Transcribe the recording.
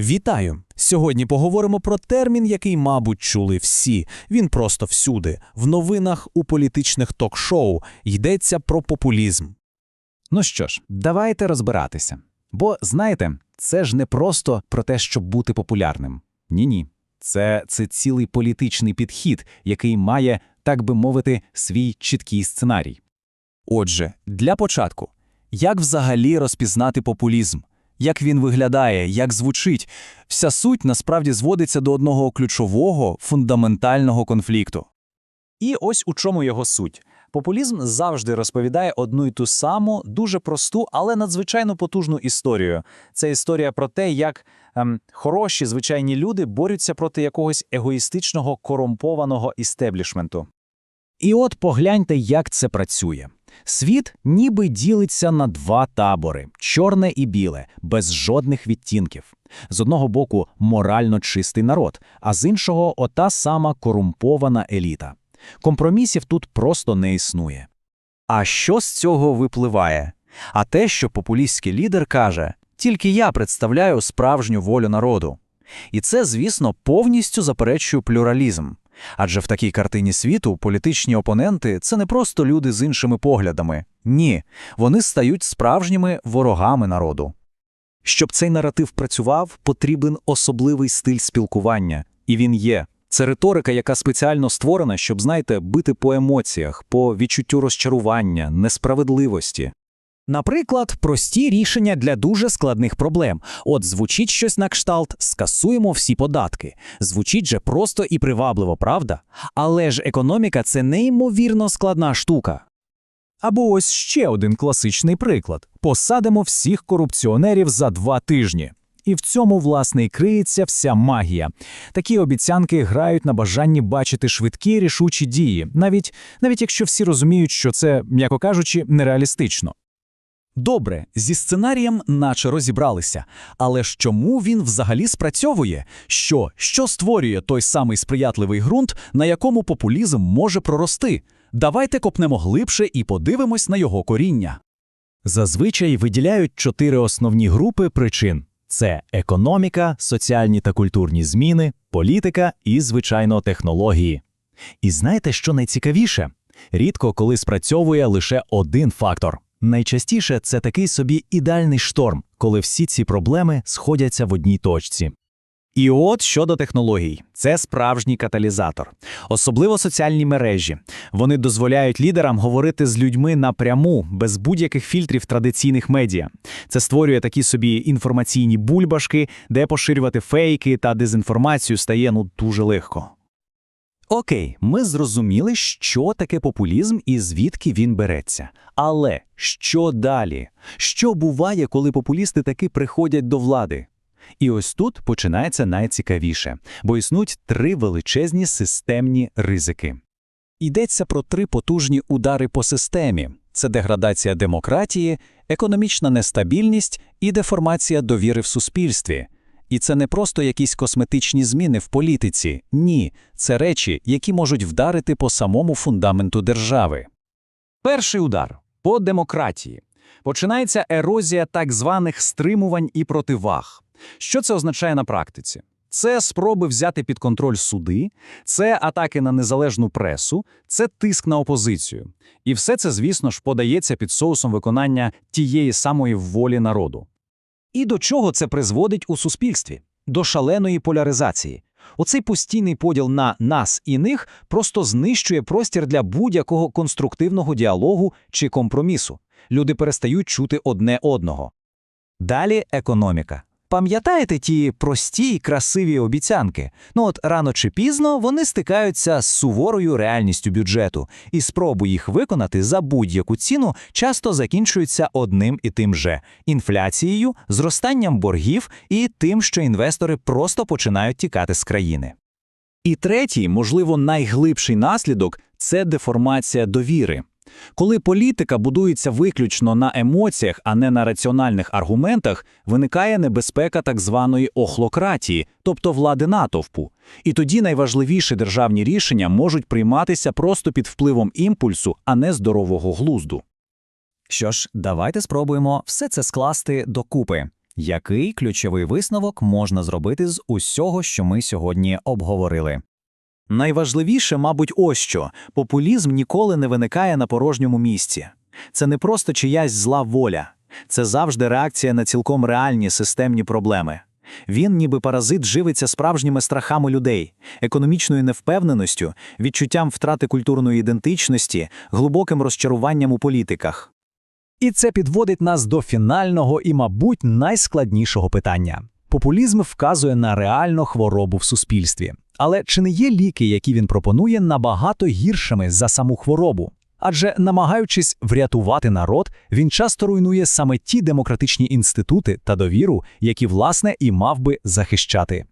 Вітаю! Сьогодні поговоримо про термін, який, мабуть, чули всі. Він просто всюди. В новинах у політичних ток-шоу йдеться про популізм. Ну що ж, давайте розбиратися. Бо знаєте, це ж не просто про те, щоб бути популярним. Ні, ні. Це, це цілий політичний підхід, який має, так би мовити, свій чіткий сценарій. Отже, для початку, як взагалі розпізнати популізм? Як він виглядає, як звучить? Вся суть насправді зводиться до одного ключового, фундаментального конфлікту. І ось у чому його суть. Популізм завжди розповідає одну й ту саму, дуже просту, але надзвичайно потужну історію. Це історія про те, як ем, хороші звичайні люди борються проти якогось егоїстичного корумпованого істеблішменту. І от погляньте, як це працює. Світ ніби ділиться на два табори чорне і біле, без жодних відтінків. З одного боку морально чистий народ, а з іншого ота сама корумпована еліта. Компромісів тут просто не існує. А що з цього випливає? А те, що популістський лідер каже, тільки я представляю справжню волю народу. І це, звісно, повністю заперечує плюралізм. Адже в такій картині світу політичні опоненти це не просто люди з іншими поглядами. Ні, вони стають справжніми ворогами народу. Щоб цей наратив працював, потрібен особливий стиль спілкування, і він є. Це риторика, яка спеціально створена, щоб, знаєте, бити по емоціях, по відчуттю розчарування, несправедливості. Наприклад, прості рішення для дуже складних проблем. От звучить щось на кшталт, скасуємо всі податки. Звучить же просто і привабливо, правда? Але ж економіка це неймовірно складна штука. Або ось ще один класичний приклад: посадимо всіх корупціонерів за два тижні. І в цьому, власне, і криється вся магія. Такі обіцянки грають на бажанні бачити швидкі рішучі дії, навіть, навіть якщо всі розуміють, що це, м'яко кажучи, нереалістично. Добре, зі сценарієм наче розібралися. Але ж чому він взагалі спрацьовує? Що, що створює той самий сприятливий ґрунт, на якому популізм може прорости? Давайте копнемо глибше і подивимось на його коріння. Зазвичай виділяють чотири основні групи причин: це економіка, соціальні та культурні зміни, політика і, звичайно, технології. І знаєте, що найцікавіше? Рідко коли спрацьовує лише один фактор. Найчастіше це такий собі ідеальний шторм, коли всі ці проблеми сходяться в одній точці. І от щодо технологій, це справжній каталізатор, особливо соціальні мережі. Вони дозволяють лідерам говорити з людьми напряму, без будь-яких фільтрів традиційних медіа. Це створює такі собі інформаційні бульбашки, де поширювати фейки та дезінформацію стає ну дуже легко. Окей, ми зрозуміли, що таке популізм і звідки він береться. Але що далі? Що буває, коли популісти таки приходять до влади? І ось тут починається найцікавіше, бо існують три величезні системні ризики. Йдеться про три потужні удари по системі: це деградація демократії, економічна нестабільність і деформація довіри в суспільстві. І це не просто якісь косметичні зміни в політиці, ні, це речі, які можуть вдарити по самому фундаменту держави. Перший удар по демократії. Починається ерозія так званих стримувань і противаг. Що це означає на практиці? Це спроби взяти під контроль суди, це атаки на незалежну пресу, це тиск на опозицію. І все це, звісно ж, подається під соусом виконання тієї самої волі народу. І до чого це призводить у суспільстві? До шаленої поляризації. Оцей постійний поділ на нас і них просто знищує простір для будь-якого конструктивного діалогу чи компромісу. Люди перестають чути одне одного. Далі економіка. Пам'ятаєте ті прості й красиві обіцянки? Ну от рано чи пізно вони стикаються з суворою реальністю бюджету, і спроби їх виконати за будь-яку ціну часто закінчуються одним і тим же інфляцією, зростанням боргів і тим, що інвестори просто починають тікати з країни. І третій, можливо, найглибший наслідок це деформація довіри. Коли політика будується виключно на емоціях, а не на раціональних аргументах, виникає небезпека так званої охлократії, тобто влади натовпу. І тоді найважливіші державні рішення можуть прийматися просто під впливом імпульсу, а не здорового глузду. Що ж, давайте спробуємо все це скласти докупи. Який ключовий висновок можна зробити з усього, що ми сьогодні обговорили? Найважливіше, мабуть, ось що – популізм ніколи не виникає на порожньому місці. Це не просто чиясь зла воля. Це завжди реакція на цілком реальні системні проблеми. Він, ніби паразит, живиться справжніми страхами людей, економічною невпевненістю, відчуттям втрати культурної ідентичності, глибоким розчаруванням у політиках. І це підводить нас до фінального і, мабуть, найскладнішого питання. Популізм вказує на реальну хворобу в суспільстві. Але чи не є ліки, які він пропонує, набагато гіршими за саму хворобу? Адже, намагаючись врятувати народ, він часто руйнує саме ті демократичні інститути та довіру, які, власне, і мав би захищати.